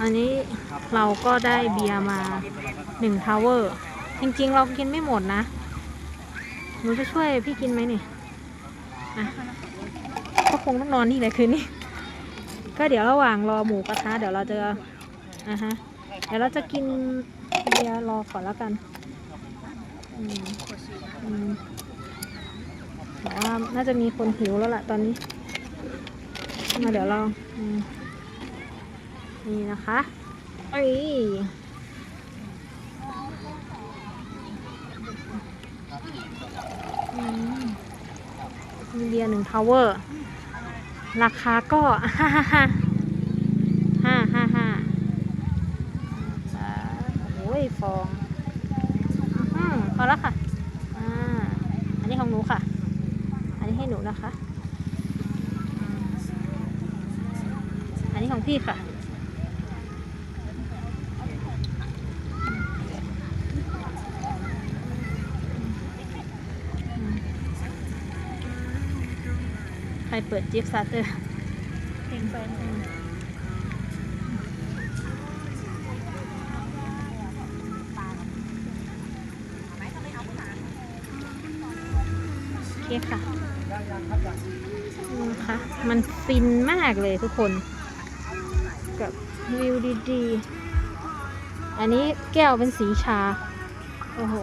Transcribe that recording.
อันนี้เราก็ได้เบียร์มาหนึ่งทาวเวอร์ จริงๆ เรากินไม่หมดนะ หนูจะช่วยพี่กินไหมนี่อะก็คงต้องนอนนี่แหละคืนนี้ ก็เดี๋ยวระหว่างรอหมูกระทะเดี๋ยวเราจะอะฮะ เดี๋ยวเราจะกินเบียร์รอก่อนแล้วกันอืมอืมแต่ว่าน่าจะมีคนหิวแล้วล่ะตอนนี้ มาเดี๋ยวเราอืม นี่นะคะเอ้ยอืมมีเบียร์หนึ่งทาวเวอร์ ราคาก็ห้าห้าห้าห้าห้าห้าโอ้ยฟองอืมพอแล้วค่ะ อ่า อันนี้ของหนูค่ะ อันนี้ให้หนูนะคะ อันนี้ของพี่ค่ะ รเปิดจิ๊บซัตเตอร์เพลงแฟนโอเคค่ะนี่ะคะมันฟินมากเลยทุกคน กับวิวดีๆ อันนี้แก้วเป็นสีชา โอ้โห